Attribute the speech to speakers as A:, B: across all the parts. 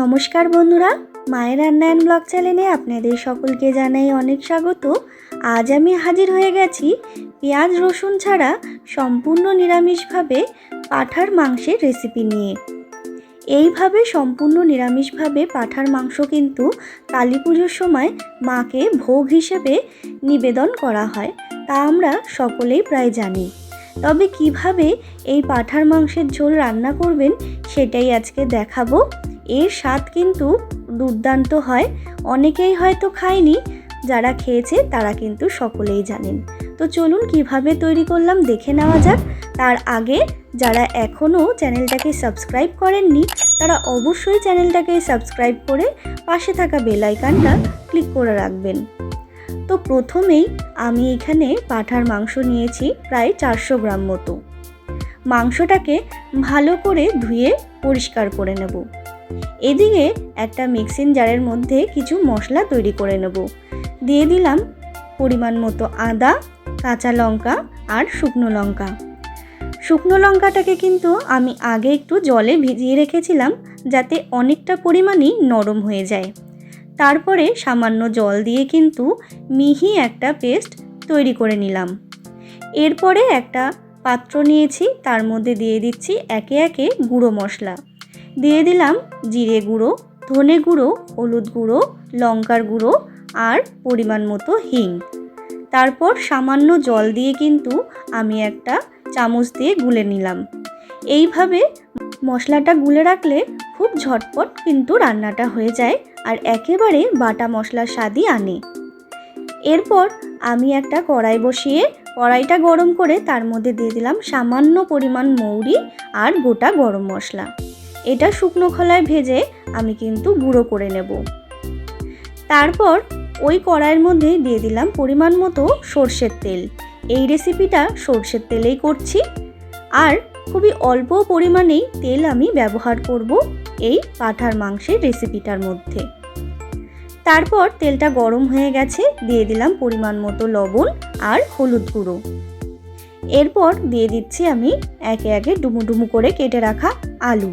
A: নমস্কার বন্ধুরা, মায়ের রান্নায়ন ব্লগ চ্যানেলে আপনাদের সকলকে জানাই অনেক স্বাগত। আজ আমি হাজির হয়ে গেছি পেঁয়াজ, রসুন ছাড়া সম্পূর্ণ নিরামিষভাবে পাঠার মাংসের রেসিপি নিয়ে। এইভাবে সম্পূর্ণ নিরামিষভাবে পাঠার মাংস কিন্তু কালী পুজোর সময় মাকে ভোগ হিসেবে নিবেদন করা হয়, তা আমরা সকলেই প্রায় জানি। তবে কীভাবে এই পাঠার মাংসের ঝোল রান্না করবেন সেটাই আজকে দেখাবো। এর স্বাদ কিন্তু দুর্দান্ত হয়। অনেকেই হয়তো খায়নি, যারা খেয়েছে তারা কিন্তু সকলেই জানেন। তো চলুন কীভাবে তৈরি করলাম দেখে নেওয়া যাক। তার আগে যারা এখনও চ্যানেলটাকে সাবস্ক্রাইব করেননি, তারা অবশ্যই চ্যানেলটাকে সাবস্ক্রাইব করে পাশে থাকা বেল আইকনটা ক্লিক করে রাখবেন। তো প্রথমেই আমি এখানে পাঠার মাংস নিয়েছি প্রায় চারশো গ্রাম মতো। মাংসটাকে ভালো করে ধুয়ে পরিষ্কার করে নেব। এদিকে একটা মিক্সিং জারের মধ্যে কিছু মশলা তৈরি করে নেব। দিয়ে দিলাম পরিমাণ মতো আদা, কাঁচা লঙ্কা আর শুকনো লঙ্কা। শুকনো লঙ্কাটাকে কিন্তু আমি আগে একটু জলে ভিজিয়ে রেখেছিলাম যাতে অনেকটা পরিমাণই নরম হয়ে যায়। তারপরে সামান্য জল দিয়ে কিন্তু মিহি একটা পেস্ট তৈরি করে নিলাম। এরপরে একটা পাত্র নিয়েছি, তার মধ্যে দিয়ে দিচ্ছি একে একে গুঁড়ো মশলা। দিয়ে দিলাম জিরে গুঁড়ো, ধনে গুঁড়ো, হলুদ গুঁড়ো, লঙ্কার গুঁড়ো আর পরিমাণ মতো হিং। তারপর সামান্য জল দিয়ে কিন্তু আমি একটা চামচ দিয়ে গুলে নিলাম। এইভাবে মশলাটা গুলে রাখলে খুব ঝটপট কিন্তু রান্নাটা হয়ে যায় আর একেবারে বাটা মশলার স্বাদই আনে। এরপর আমি একটা কড়াই বসিয়ে কড়াইটা গরম করে তার মধ্যে দিয়ে দিলাম সামান্য পরিমাণ মৌরি আর গোটা গরম মশলা। এটা শুকনো খোলায় ভেজে আমি কিন্তু গুঁড়ো করে নেব। তারপর ওই কড়াইয়ের মধ্যে দিয়ে দিলাম পরিমাণ মতো সর্ষের তেল। এই রেসিপিটা সর্ষের তেলেই করছি। আর খুবই অল্প পরিমাণেই তেল আমি ব্যবহার করব এই পাঠার মাংসের রেসিপিটার মধ্যে। তারপর তেলটা গরম হয়ে গেছে, দিয়ে দিলাম পরিমাণ মতো লবণ আর হলুদ গুঁড়ো। এরপর দিয়ে দিচ্ছি আমি একে একে ডুমু ডুমু করে কেটে রাখা আলু।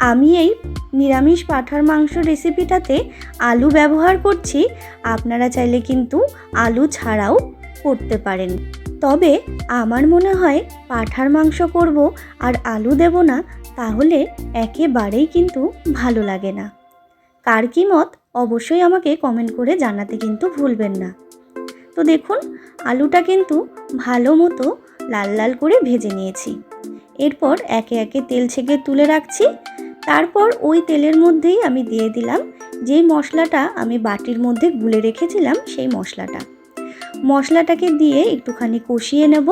A: আমি এই নিরামিষ পাঠার মাংস রেসিপিটাতে আলু ব্যবহার করছি। আপনারা চাইলে কিন্তু আলু ছাড়াও করতে পারেন। তবে আমার মনে হয় পাঠার মাংস করব আর আলু দেব না, তাহলে একেবারেই কিন্তু ভালো লাগে না। কার কি মত? অবশ্যই আমাকে কমেন্ট করে জানাতে কিন্তু ভুলবেন না। তো দেখুন, আলুটা কিন্তু ভালো মতো লাল লাল করে ভেজে নিয়েছি। এরপর একে একে তেল ছেঁকে তুলে রাখছি। তারপর ওই তেলের মধ্যেই আমি দিয়ে দিলাম যেই মশলাটা আমি বাটির মধ্যে গুলে রেখেছিলাম সেই মশলাটা। মশলাটাকে দিয়ে একটুখানি কষিয়ে নেব।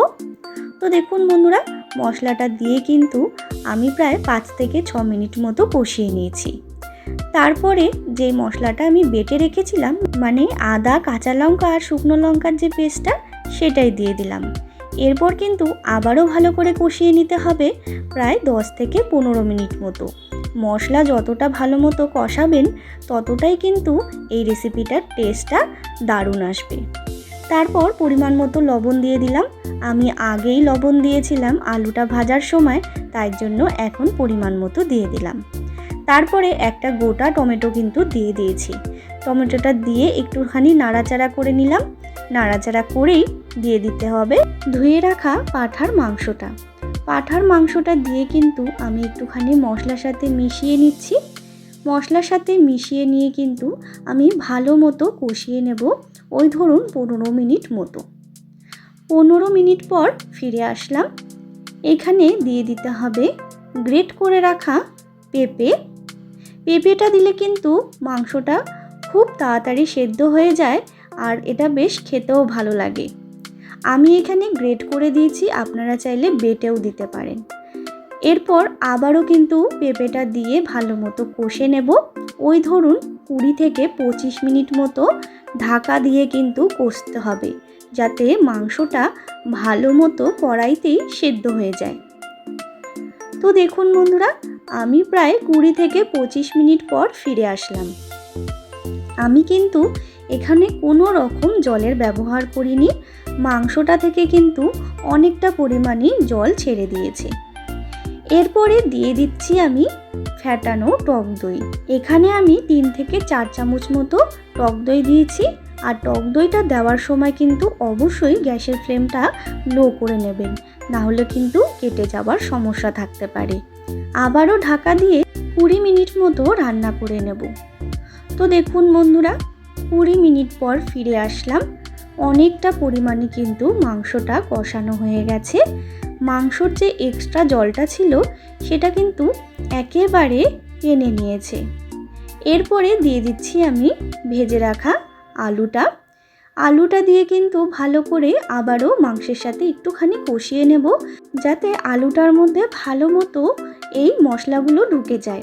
A: তো দেখুন বন্ধুরা, মশলাটা দিয়ে কিন্তু আমি প্রায় পাঁচ থেকে ছ মিনিট মতো কষিয়ে নিয়েছি। তারপরে যে মশলাটা আমি বেটে রেখেছিলাম মানে আদা, কাঁচা লঙ্কা আর শুকনো লঙ্কার যে পেস্টটা, সেটাই দিয়ে দিলাম। এরপর কিন্তু আবারও ভালো করে কষিয়ে নিতে হবে প্রায় দশ থেকে পনেরো মিনিট মতো। মশলা যতটা ভালো মতো কষাবেন, ততটাই কিন্তু এই রেসিপিটার টেস্টটা দারুণ আসবে। তারপর পরিমাণ মতো লবণ দিয়ে দিলাম। আমি আগেই লবণ দিয়েছিলাম আলুটা ভাজার সময়, তাই জন্য এখন পরিমাণ মতো দিয়ে দিলাম। তারপরে একটা গোটা টমেটো কিন্তু দিয়ে দিয়েছি। টমেটোটা দিয়ে একটুখানি নাড়াচাড়া করে নিলাম। নাড়াচাড়া করেই দিয়ে দিতে হবে ধুয়ে রাখা পাঠার মাংসটা। পাঠার মাংসটা দিয়ে কিন্তু আমি একটুখানি মশলার সাথে মিশিয়ে নিচ্ছি। মশলার সাথে মিশিয়ে নিয়ে কিন্তু আমি ভালো মতো কষিয়ে নেব ওই ধরুন পনেরো মিনিট মতো। পনেরো মিনিট পর ফিরে আসলাম। এখানে দিয়ে দিতে হবে গ্রেট করে রাখা পেঁপে। পেঁপেটা দিলে কিন্তু মাংসটা খুব তাড়াতাড়ি সেদ্ধ হয়ে যায় আর এটা বেশ খেতেও ভালো লাগে। আমি এখানে গ্রেট করে দিয়েছি, আপনারা চাইলে বেটেও দিতে পারেন। এরপর আবারও কিন্তু পেঁপেটা দিয়ে ভালো মতো কষে নেব। ওই ধরুন কুড়ি থেকে পঁচিশ মিনিট মতো ঢাকা দিয়ে কিন্তু কষতে হবে, যাতে মাংসটা ভালো মতো কড়াইতেই সেদ্ধ হয়ে যায়। তো দেখুন বন্ধুরা, আমি প্রায় কুড়ি থেকে পঁচিশ মিনিট পর ফিরে আসলাম। আমি কিন্তু এখানে কোনো রকম জলের ব্যবহার করিনি। মাংসটা থেকে কিন্তু অনেকটা পরিমাণই জল ছেড়ে দিয়েছে। এরপরে দিয়ে দিচ্ছি আমি ফ্যাটানো টক দই। এখানে আমি তিন থেকে চার চামচ মতো টক দই দিয়েছি। আর টক দইটা দেওয়ার সময় কিন্তু অবশ্যই গ্যাসের ফ্লেমটা লো করে নেবেন। না হলে কিন্তু কেটে যাওয়ার সমস্যা থাকতে পারে। আবারও ঢাকা দিয়ে কুড়ি মিনিট মতো রান্না করে নেব। তো দেখুন বন্ধুরা, কুড়ি মিনিট পর ফিরে আসলাম। অনেকটা পরিমাণে কিন্তু মাংসটা কষানো হয়ে গেছে। মাংসর যে এক্সট্রা জলটা ছিল, সেটা কিন্তু একেবারে টেনে নিয়েছে। এরপরে দিয়ে দিচ্ছি আমি ভেজে রাখা আলুটা। আলুটা দিয়ে কিন্তু ভালো করে আবারও মাংসের সাথে একটুখানি কষিয়ে নেব, যাতে আলুটার মধ্যে ভালো মতো এই মশলাগুলো ঢুকে যায়।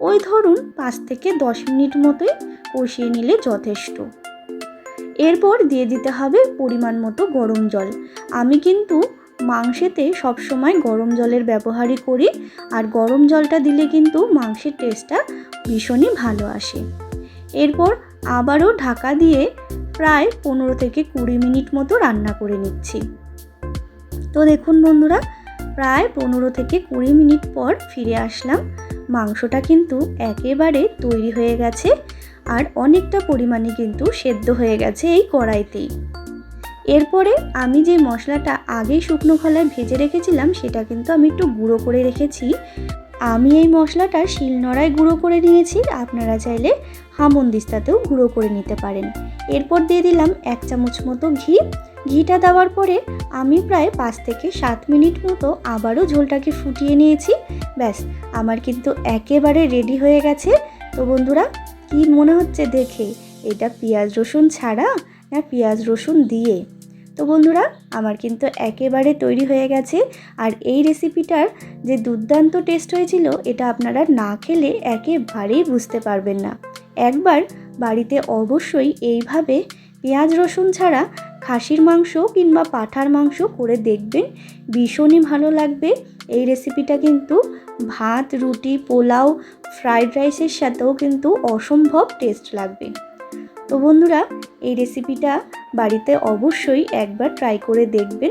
A: ওই ধরুন পাঁচ থেকে দশ মিনিট মতোই কষিয়ে নিলে যথেষ্ট। এরপর দিয়ে দিতে হবে পরিমাণ মতো গরম জল। আমি কিন্তু মাংসেতে সবসময় গরম জলের ব্যবহারই করি, আর গরম জলটা দিলে কিন্তু মাংসের টেস্টটা ভীষণই ভালো আসে। এরপর আবারও ঢাকা দিয়ে প্রায় পনেরো থেকে কুড়ি মিনিট মতো রান্না করে নিচ্ছি। তো দেখুন বন্ধুরা, প্রায় পনেরো থেকে কুড়ি মিনিট পর ফিরে আসলাম। মাংসটা কিন্তু একেবারে তৈরি হয়ে গেছে। আর অনেকটা পরিমাণে কিন্তু সেদ্ধ হয়ে গেছে এই কড়াইতেই। এরপরে আমি যে মশলাটা আগেই শুকনো খোলায় ভেজে রেখেছিলাম, সেটা কিন্তু আমি একটু গুঁড়ো করে রেখেছি। আমি এই মশলাটা শিলনোড়ায় গুঁড়ো করে নিয়েছি, আপনারা চাইলে হামন্দিস্তাতেও গুঁড়ো করে নিতে পারেন। এরপর দিয়ে দিলাম এক চামচ মতো ঘি। ঘিটা দেওয়ার পরে আমি প্রায় পাঁচ থেকে সাত মিনিট মতো আবারও ঝোলটাকে ফুটিয়ে নিয়েছি। ব্যাস, আমার কিন্তু একেবারে রেডি হয়ে গেছে। তো বন্ধুরা কি মনে হচ্ছে দেখে? এটা পেঁয়াজ রসুন ছাড়া না পেঁয়াজ রসুন দিয়ে? তো বন্ধুরা, আমার কিন্তু একেবারে তৈরি হয়ে গেছে। আর এই রেসিপিটার যে দুর্দান্ত টেস্ট হয়েছিল, এটা আপনারা না খেলে একেবারেই বুঝতে পারবেন না। একবার বাড়িতে অবশ্যই এইভাবে পেঁয়াজ রসুন ছাড়া খাসির মাংস কিংবা পাঠার মাংস করে দেখবেন। ভীষণই ভালো লাগবে। এই রেসিপিটা কিন্তু ভাত, রুটি, পোলাও, ফ্রাইড রাইসের সাথেও কিন্তু অসম্ভব টেস্ট লাগবে। তো বন্ধুরা, এই রেসিপিটা বাড়িতে অবশ্যই একবার ট্রাই করে দেখবেন।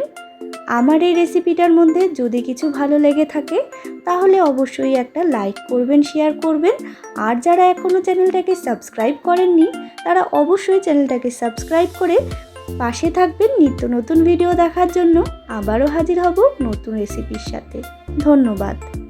A: আমার এই রেসিপিটার মধ্যে যদি কিছু ভালো লেগে থাকে, তাহলে অবশ্যই একটা লাইক করবেন, শেয়ার করবেন। আর যারা এখনও চ্যানেলটাকে সাবস্ক্রাইব করেননি, তারা অবশ্যই চ্যানেলটাকে সাবস্ক্রাইব করে পাশে থাকবেন নিত্য নতুন ভিডিও দেখার জন্য। আবারও হাজির হব নতুন রেসিপির সাথে। ধন্যবাদ।